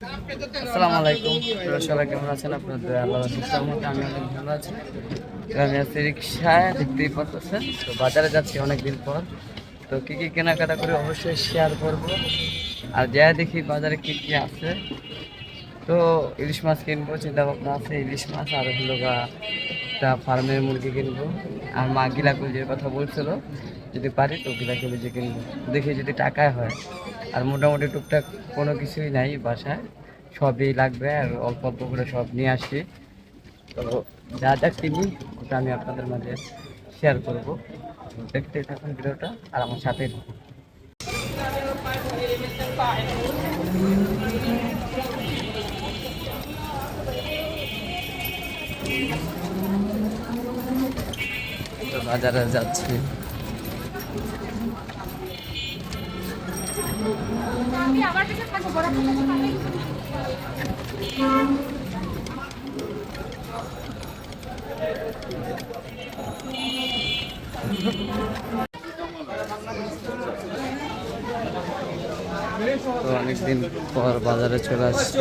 আসসালামু আলাইকুম। সবাই কেমন আছেন? আপনাদের আল্লাহ আমি অনেক ভালো আছি। আমি আছি রিক্সায় দেখতেই পাচ্ছেন তো বাজারে যাচ্ছি অনেকদিন পর। তো কী কী কেনাকাটা করে অবশ্যই শেয়ার করব। আর যা দেখি বাজারে কী কী আছে। তো ইলিশ মাছ কিনবো চিন্তা ভাবনা আছে ইলিশ মাছ। আর হলো একটা ফার্মের মুরগি কিনবো। আর মা গিলা কলিজের কথা বলছিল, যদি পারি তো গিলা কলিজে কিনবো। দেখি যদি টাকায় হয়। আর মোটামুটি টুকটাক কোনো কিছুই নাই বাসায়। সবই লাগবে আর অল্প অল্প করে সব নিয়ে আসি তো যা যা কিনি, ওটা আমি আপনাদের মাঝে শেয়ার করব। দেখতে থাকুন ভিডিওটা আর আমার তো বাজারে যাচ্ছি। তো অনেকদিন পর বাজারে চলে আসছি।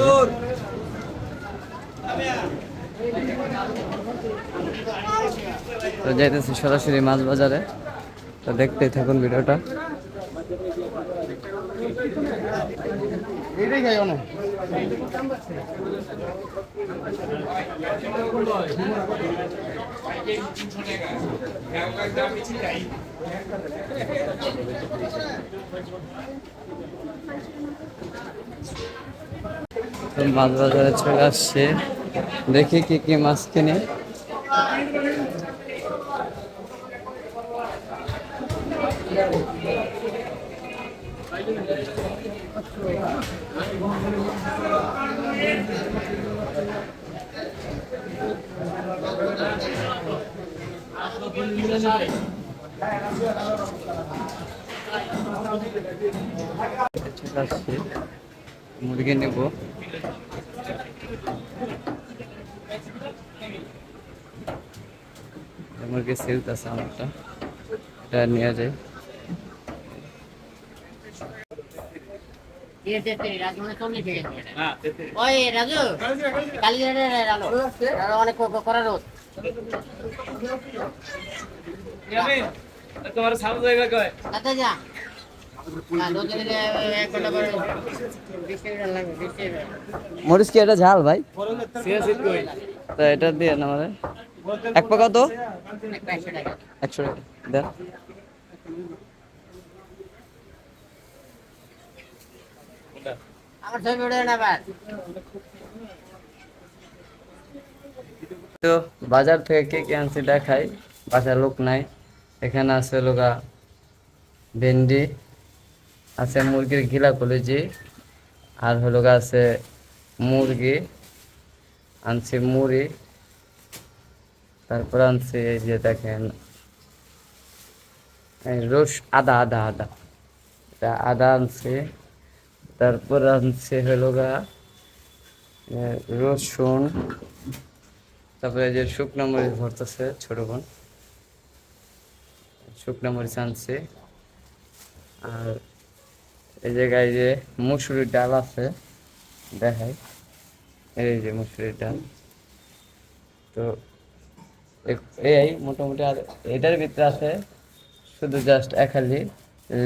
তো যাইতেছি সরাসরি মাছ বাজারে। তো দেখতেই থাকুন ভিডিওটা। তো মাছ বাজারে চলে আসছে। দেখি কি কি মাছ কিনে। চলে আসছে মুরগি নেব। মুরগি সেলতে আছে আমারটা। এটা নেওয়া যায় ওই রাজু কালি আলো অনেক করা রোদ। তোমার সাউন্ড হয়ে কয়? তাতে যা। মরিচ কি এটা ঝাল ভাই? তো এটা দিয়ে না আমাদের এক পাকা তো একশো টাকা। একশো টাকা। দেন। তো বাজার থেকে কে কে আনছি দেখাই, বাসার লোক নাই। এখানে আছে লোকা ভেন্ডি, আছে মুরগির গিলা কলেজি, আর হলো আছে মুরগি, আনছি মুড়ি, তারপর আনছি এই যে দেখেন রস, আদা আদা আদা আদা আনছি। তারপর আনছে হলো গা রসুন, তারপরে যে শুকনো মরিচ ভরতেছে, ছোট বোন। শুকনো মরিচ আনছে। আর এই জায়গায় যে মুসুরির ডাল আছে, দেখাই। এই যে মুসুরির ডাল। তো এই মোটামুটি আর এটার ভিতরে আছে শুধু জাস্ট একালি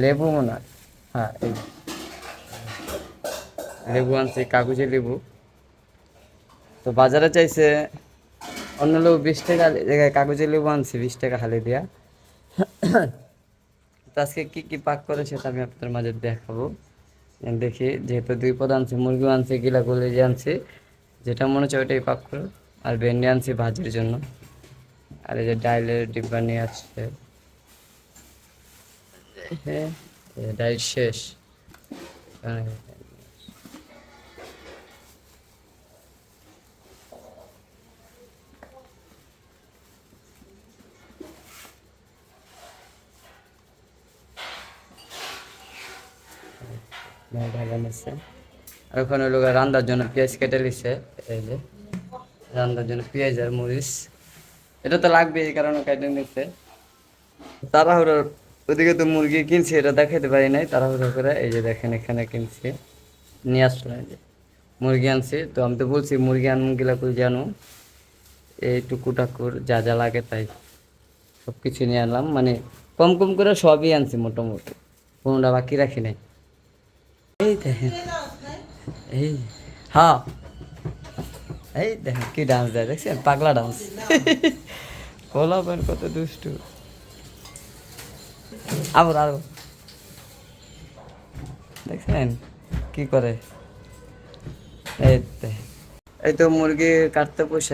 লেবু মনে হয়। হ্যাঁ এই। লেবু আনছি কাগজে লেবু। তো বাজারে চাইছে অন্য লোক বিশ টাকা জায়গায় কাগজে লেবু আনছি, বিশ টাকা হালি দিয়া। তো আজকে কী কি পাক করে সেটা আমি আপনাদের মাঝে দেখাবো। দেখি, যেহেতু দুই পদ আনছি মুরগি আনছি, গিলা কলেজি আনছি, যেটা মনে হচ্ছে ওইটাই পাক করো আর ভেন্ডি আনছি ভাজির জন্য। আর এই যে ডাইলের ডিব্বা নিয়ে আসছে। হ্যাঁ ডাইল শেষ। আর ওখানে লোক রান্নার জন্য পেঁয়াজ কেটে নিচ্ছে এই যে। রান্নার জন্য পেঁয়াজ আর মরিচ। এটা তো লাগবে এই কারণে কেটে নিচ্ছে তাড়াহুড়োর ওদিকে তো মুরগি কিনছি, এটা দেখাতে পারি নাই, তাড়াহুড়ো করে এই যে দেখেন এখানে কিনছি। নিয়ে আসলাম এই যে। মুরগি আনছি, তো আমি তো বলছি, মুরগি আনগুলা করে জানো? এই টুকু টাকুর যা যা লাগে তাই সব কিছু নিয়ে আনলাম। মানে কম কম করে সবই আনছি মোটামুটি। কোনোটা বাকি রাখি নাই। এই দেখেন। এই হ্যাঁ। এই দেখেন কি ডান্স দেয়, দেখছেন? পাগলা ডান্স কত দুষ্টু। আবার আরও দেখছেন? কি করে? এই এই তো মুরগি কাটতে পয়সা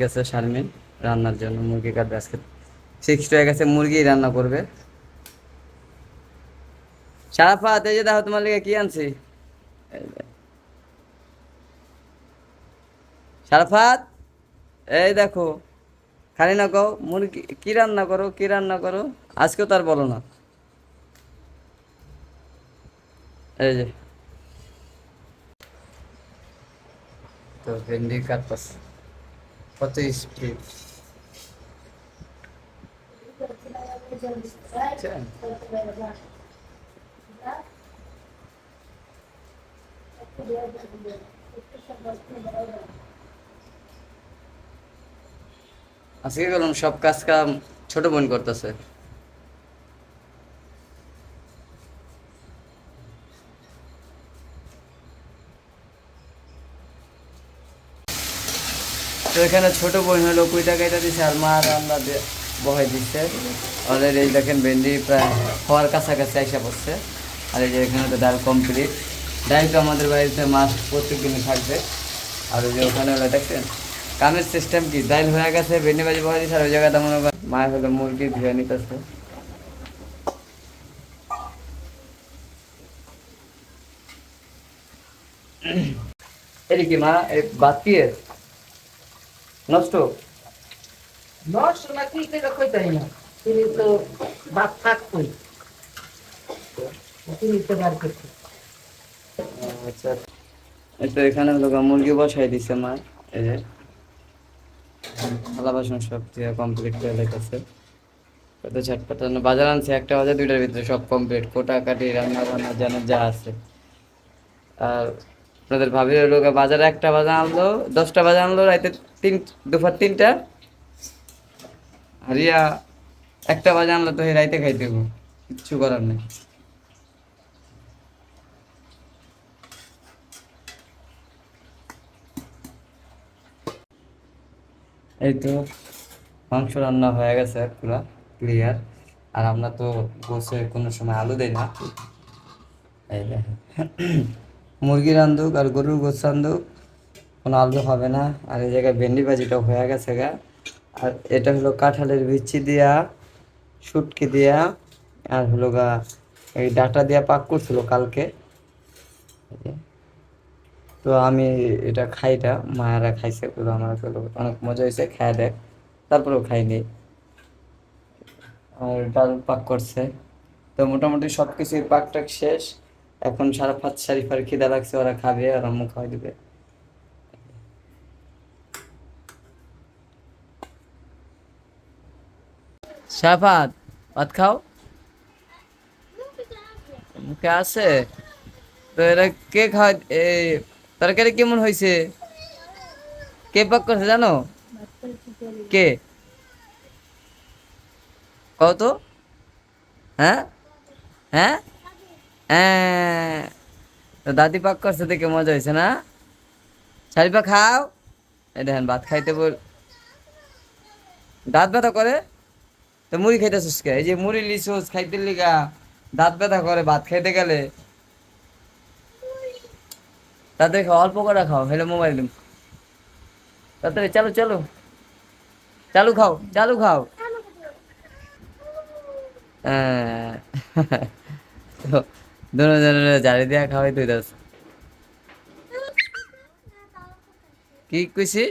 গেছে শারমিন রান্নার জন্য মুরগি কাটবে আজকে। সিক্সটি হয়ে গেছে মুরগি রান্না করবে। সারাফাত এই যে দেখো তোমার লিগে কি আনছি? সারাফাত এই দেখো খালি না কও মুরগি কি রান্না করো কি রান্না করো? আজকেও তার বলো না। এই যে। তো ভেন্ডি কাটপাস কত স্পিড আজকে গেলাম সব কাজ কাম ছোট বোন করতেছে। তো এখানে ছোট বোন হলো কুইটা কাইটা দিছে আর মা রান্না বহাই দিচ্ছে এই দেখেন ভেন্ডি প্রায় হওয়ার কাছাকাছি আইসা পড়ছে। আর এই যে এখানে তো ডাল কমপ্লিট তো আমাদের বাড়িতে মাছ প্রত্যেক থাকবে। আর যে ওখানে হলো, দেখছেন? কামের সিস্টেম কি? ডাইল হয়ে গেছে ভেন্ডি বাজি বহাই দিচ্ছে আর ওই জায়গাটা মনে করেন মায়ের হলো মুরগি ধুয়ে নিতেছে। মা? বাদ নষ্ট? নষ্ট বাপ থাকতই। আচ্ছা। তো এখানে হলো মুরগি বসাই দিছে মা, এই যে। থালা বাসন সব দিয়ে কমপ্লিট করে লেগেছে কত ঝটপট বাজার আনছে একটা বাজার দুইটার ভিতরে সব কমপ্লিট কোটা কাটি রান্না বান্না জানে যা আছে। আর আপনাদের ভাবির গা বাজারে একটা বাজার আনলো, দশটা বাজার আনলো, রাইতে তিন দুপুর তিনটা। আর ইয়া, একটা বাজার আনলো তো রাইতে খাইতে। কিচ্ছু করার নেই। এই তো, মাংস রান্না হয়ে গেছে পুরা ক্লিয়ার আর আমরা তো গোসে কোনো সময় আলু দেই না। এই মুরগি রান্ধুক আর গরুর গোস রান্ধুক কোনো আলু হবে না। আর এই জায়গায় ভেন্ডি ভাজিটা হয়ে গেছে গা। আর এটা হলো কাঁঠালের বিচি দিয়া, শুটকি দিয়া, আর হলো গা এই ডাটা দিয়া পাক করছিল কালকে। তো আমি এটা খাইটা মায়েরা খাইছে পুরো আমার অনেক মজা হয়েছে খাই দেখ। তারপরেও খাইনি। আর ডাল পাক করছে। তো মোটামুটি সব কিছুই পাক টাক শেষ। এখন সারা পাঁচ শারিফার খিদা লাগছে, ওরা খাবে আর আম্মু খাওয়াই দিবে। সাফাত ভাত খাও? মুখে আছে? তো এরা কে খাওয়া তরকারি কেমন হয়েছে? কে পাক করছে জানো? কে? কও তো। হ্যাঁ? হ্যাঁ? হ্যাঁ। দাদি পাক করছে দেখে মজা হয়েছে না? শারিপা খাও। এই দেখেন, ভাত খাইতে বল। দাঁত ব্যথা করে? তো মুড়ি খাইতেছিস কে? এই যে মুড়ি লিছোস খাইতে লিগা, দাঁত ব্যথা করে, ভাত খাইতে গেলে। তাদের খাও, অল্প করে খাও, হেলে মোবাইল দিম। তাড়াতাড়ি, চালু চালু। চালু খাও চালু খাও। হ্যাঁ। জারি দিয়া খাওয়াই তুই দাস। কি কইছি?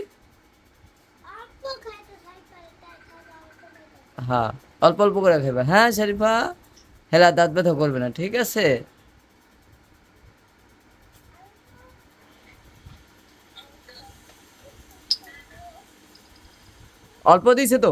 হ্যাঁ অল্প অল্প করে খাইবা। হ্যাঁ শরীফা। হেলা, দাঁত ব্যথা করবে না, ঠিক আছে? অল্প দিয়েছে তো।